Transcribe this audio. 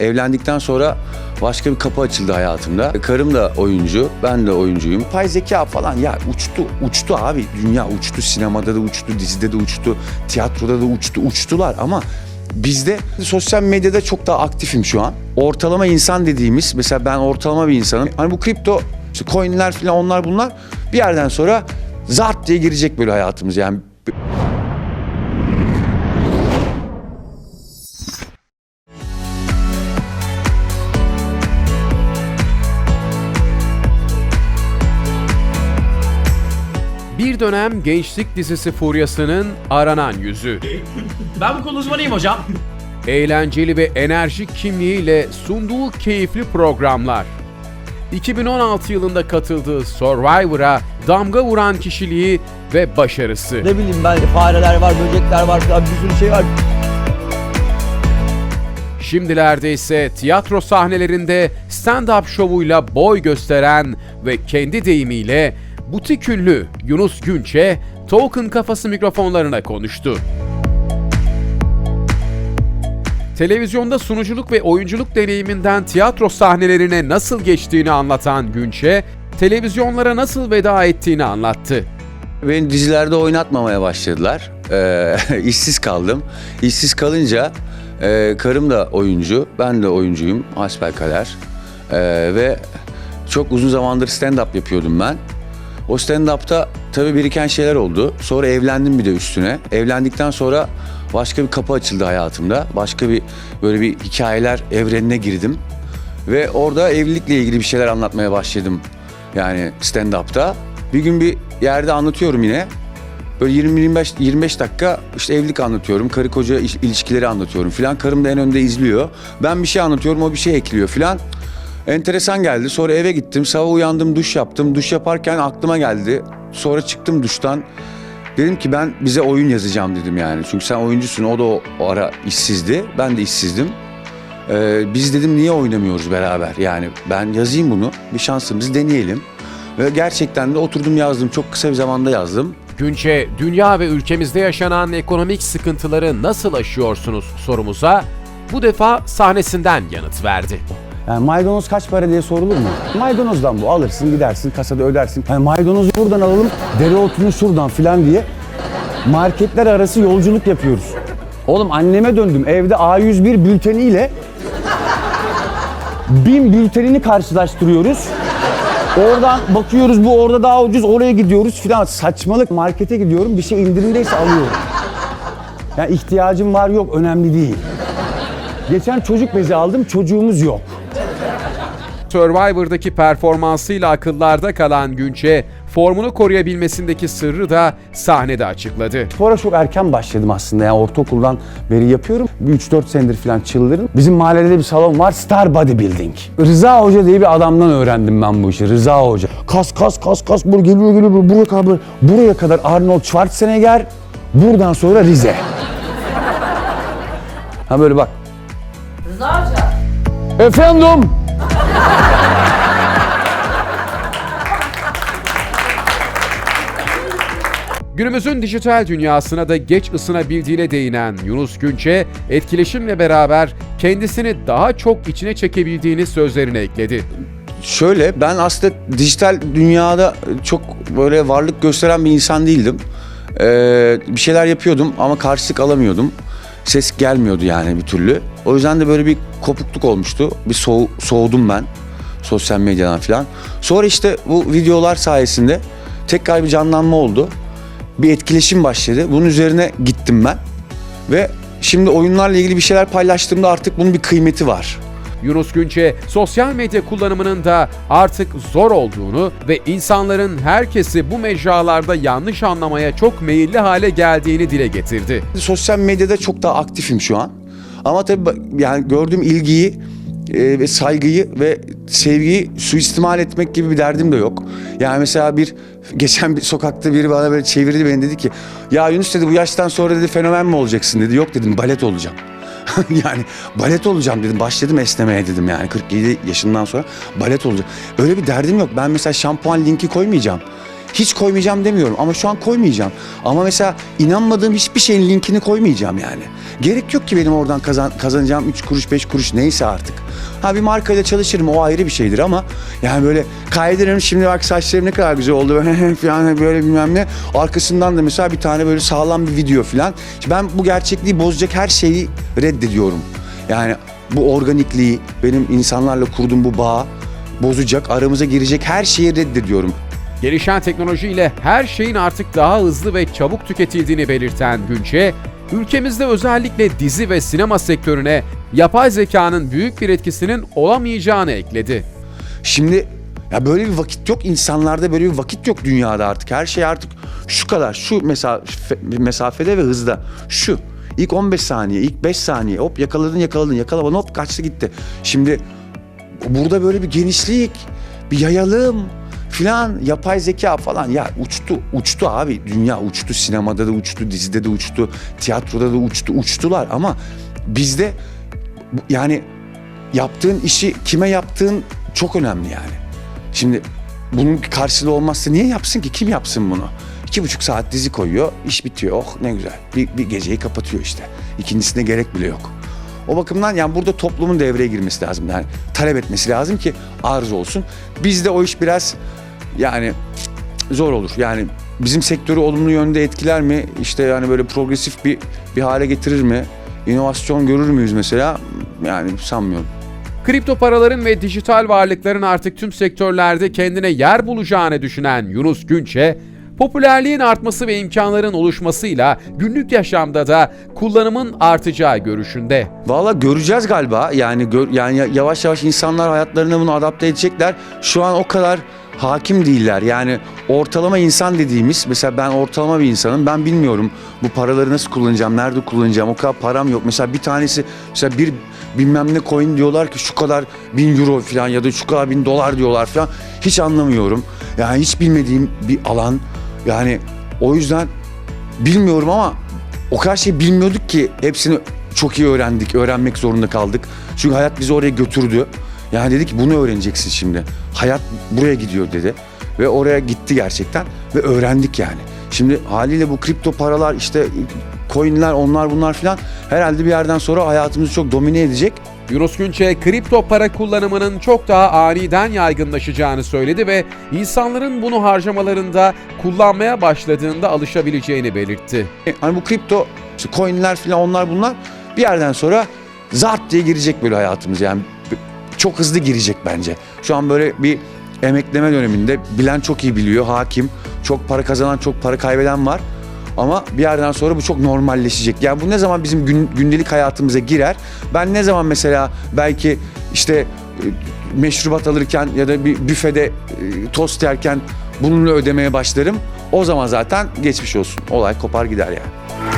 Evlendikten sonra başka bir kapı açıldı hayatımda. Karım da oyuncu, ben de oyuncuyum. Pay zeka falan ya uçtu, uçtu abi. Dünya uçtu, sinemada da uçtu, dizide de uçtu, tiyatroda da uçtu, uçtular ama bizde sosyal medyada çok daha aktifim şu an. Ortalama insan dediğimiz, mesela ben ortalama bir insanım. Hani bu kripto, işte coinler falan onlar bunlar bir yerden sonra zart diye girecek böyle hayatımız yani. Bir dönem gençlik dizisi furyasının aranan yüzü. Ben bu konu uzmanıyım hocam. Eğlenceli ve enerjik kimliğiyle sunduğu keyifli programlar. 2016 yılında katıldığı Survivor'a damga vuran kişiliği ve başarısı. Ne bileyim ben fareler var, böcekler var falan bir sürü şey var. Şimdilerde ise tiyatro sahnelerinde stand-up şovuyla boy gösteren ve kendi deyimiyle butik ünlü Yunus Günçe, Token kafası mikrofonlarına konuştu. Televizyonda sunuculuk ve oyunculuk deneyiminden tiyatro sahnelerine nasıl geçtiğini anlatan Günçe, televizyonlara nasıl veda ettiğini anlattı. Beni dizilerde oynatmamaya başladılar. Ee, işsiz kaldım. İşsiz kalınca e, karım da oyuncu, ben de oyuncuyum. Hasbelkader. Ee, ve çok uzun zamandır stand-up yapıyordum ben. O stand-up'ta tabii biriken şeyler oldu. Sonra evlendim bir de üstüne. Evlendikten sonra başka bir kapı açıldı hayatımda. Başka bir böyle bir hikayeler evrenine girdim. Ve orada evlilikle ilgili bir şeyler anlatmaya başladım. Yani stand-up'ta. Bir gün bir yerde anlatıyorum yine. Böyle 20-25 25 dakika işte evlilik anlatıyorum. Karı koca iş- ilişkileri anlatıyorum filan. Karım da en önde izliyor. Ben bir şey anlatıyorum o bir şey ekliyor filan. Enteresan geldi. Sonra eve gittim. Sabah uyandım, duş yaptım. Duş yaparken aklıma geldi. Sonra çıktım duştan. Dedim ki ben bize oyun yazacağım dedim yani. Çünkü sen oyuncusun. O da o, ara işsizdi. Ben de işsizdim. Ee, biz dedim niye oynamıyoruz beraber? Yani ben yazayım bunu. Bir şansımızı deneyelim. Ve gerçekten de oturdum yazdım. Çok kısa bir zamanda yazdım. Günçe, dünya ve ülkemizde yaşanan ekonomik sıkıntıları nasıl aşıyorsunuz sorumuza bu defa sahnesinden yanıt verdi. Yani maydanoz kaç para diye sorulur mu? Maydanozdan bu alırsın gidersin kasada ödersin. Yani maydanozu buradan alalım dereotunu şuradan filan diye marketler arası yolculuk yapıyoruz. Oğlum anneme döndüm evde A101 bülteniyle bin bültenini karşılaştırıyoruz. Oradan bakıyoruz bu orada daha ucuz oraya gidiyoruz filan saçmalık markete gidiyorum bir şey indirimdeyse alıyorum. Yani ihtiyacım var yok önemli değil. Geçen çocuk bezi aldım çocuğumuz yok. Survivor'daki performansıyla akıllarda kalan Günçe, formunu koruyabilmesindeki sırrı da sahnede açıkladı. Spora çok erken başladım aslında yani ortaokuldan beri yapıyorum. Bir 3-4 senedir falan çıldırdım. Bizim mahallede de bir salon var Star Bodybuilding. Rıza Hoca diye bir adamdan öğrendim ben bu işi. Rıza Hoca. Kas kas kas kas böyle geliyor geliyor buraya kadar buraya kadar Arnold Schwarzenegger buradan sonra Rize. Ha böyle bak. Rıza Hoca. Efendim? Günümüzün dijital dünyasına da geç ısınabildiğine değinen Yunus Günçe, etkileşimle beraber kendisini daha çok içine çekebildiğini sözlerine ekledi. Şöyle ben aslında dijital dünyada çok böyle varlık gösteren bir insan değildim. Ee, bir şeyler yapıyordum ama karşılık alamıyordum. Ses gelmiyordu yani bir türlü. O yüzden de böyle bir kopukluk olmuştu. Bir soğu- soğudum ben sosyal medyadan falan. Sonra işte bu videolar sayesinde tekrar bir canlanma oldu. Bir etkileşim başladı. Bunun üzerine gittim ben. Ve şimdi oyunlarla ilgili bir şeyler paylaştığımda artık bunun bir kıymeti var. Yunus Günçe, sosyal medya kullanımının da artık zor olduğunu ve insanların herkesi bu mecralarda yanlış anlamaya çok meyilli hale geldiğini dile getirdi. Sosyal medyada çok daha aktifim şu an. Ama tabii yani gördüğüm ilgiyi e, ve saygıyı ve sevgiyi suistimal etmek gibi bir derdim de yok. Yani mesela bir geçen bir sokakta biri bana böyle çevirdi beni dedi ki ya Yunus dedi bu yaştan sonra dedi fenomen mi olacaksın dedi. Yok dedim balet olacağım. yani balet olacağım dedim. Başladım esnemeye dedim yani 47 yaşından sonra balet olacağım. Öyle bir derdim yok. Ben mesela şampuan linki koymayacağım. Hiç koymayacağım demiyorum ama şu an koymayacağım. Ama mesela inanmadığım hiçbir şeyin linkini koymayacağım yani. Gerek yok ki benim oradan kazan, kazanacağım 3 kuruş 5 kuruş neyse artık. Ha bir markayla çalışırım o ayrı bir şeydir ama yani böyle kaydırırım şimdi bak saçlarım ne kadar güzel oldu falan böyle bilmem ne. Arkasından da mesela bir tane böyle sağlam bir video falan. Ben bu gerçekliği bozacak her şeyi reddediyorum. Yani bu organikliği, benim insanlarla kurduğum bu bağı bozacak, aramıza girecek her şeyi reddediyorum. Gelişen teknolojiyle her şeyin artık daha hızlı ve çabuk tüketildiğini belirten Günçe, ülkemizde özellikle dizi ve sinema sektörüne yapay zekanın büyük bir etkisinin olamayacağını ekledi. Şimdi ya böyle bir vakit yok insanlarda böyle bir vakit yok dünyada artık. Her şey artık şu kadar şu mesafe, mesafede ve hızda. Şu ilk 15 saniye, ilk 5 saniye hop yakaladın yakaladın yakalamadın hop kaçtı gitti. Şimdi burada böyle bir genişlik, bir yayalım filan yapay zeka falan ya uçtu uçtu abi dünya uçtu sinemada da uçtu dizide de uçtu tiyatroda da uçtu uçtular ama bizde yani yaptığın işi kime yaptığın çok önemli yani. Şimdi bunun karşılığı olmazsa niye yapsın ki? Kim yapsın bunu? İki buçuk saat dizi koyuyor, iş bitiyor. Oh ne güzel. Bir, bir geceyi kapatıyor işte. İkincisine gerek bile yok. O bakımdan yani burada toplumun devreye girmesi lazım. Yani talep etmesi lazım ki arz olsun. Bizde o iş biraz yani zor olur. Yani bizim sektörü olumlu yönde etkiler mi? İşte yani böyle progresif bir bir hale getirir mi? İnovasyon görür müyüz mesela? Yani sanmıyorum. Kripto paraların ve dijital varlıkların artık tüm sektörlerde kendine yer bulacağını düşünen Yunus Günçe, popülerliğin artması ve imkanların oluşmasıyla günlük yaşamda da kullanımın artacağı görüşünde. Valla göreceğiz galiba. Yani gör- yani ya- yavaş yavaş insanlar hayatlarına bunu adapte edecekler. Şu an o kadar hakim değiller. Yani ortalama insan dediğimiz mesela ben ortalama bir insanım. Ben bilmiyorum bu paraları nasıl kullanacağım, nerede kullanacağım. O kadar param yok. Mesela bir tanesi mesela bir bilmem ne coin diyorlar ki şu kadar bin euro falan ya da şu kadar bin dolar diyorlar falan. Hiç anlamıyorum. Yani hiç bilmediğim bir alan. Yani o yüzden bilmiyorum ama o kadar şey bilmiyorduk ki hepsini çok iyi öğrendik, öğrenmek zorunda kaldık. Çünkü hayat bizi oraya götürdü. Yani dedi ki bunu öğreneceksin şimdi. Hayat buraya gidiyor dedi. Ve oraya gitti gerçekten ve öğrendik yani. Şimdi haliyle bu kripto paralar işte coinler onlar bunlar filan herhalde bir yerden sonra hayatımızı çok domine edecek. Yunus Günçe, kripto para kullanımının çok daha aniden yaygınlaşacağını söyledi ve insanların bunu harcamalarında kullanmaya başladığında alışabileceğini belirtti. Hani bu kripto işte coinler filan onlar bunlar bir yerden sonra zart diye girecek böyle hayatımız yani çok hızlı girecek bence. Şu an böyle bir emekleme döneminde bilen çok iyi biliyor, hakim, çok para kazanan, çok para kaybeden var. Ama bir yerden sonra bu çok normalleşecek. Yani bu ne zaman bizim gün- gündelik hayatımıza girer? Ben ne zaman mesela belki işte e, meşrubat alırken ya da bir büfede e, tost yerken bununla ödemeye başlarım. O zaman zaten geçmiş olsun. Olay kopar gider yani.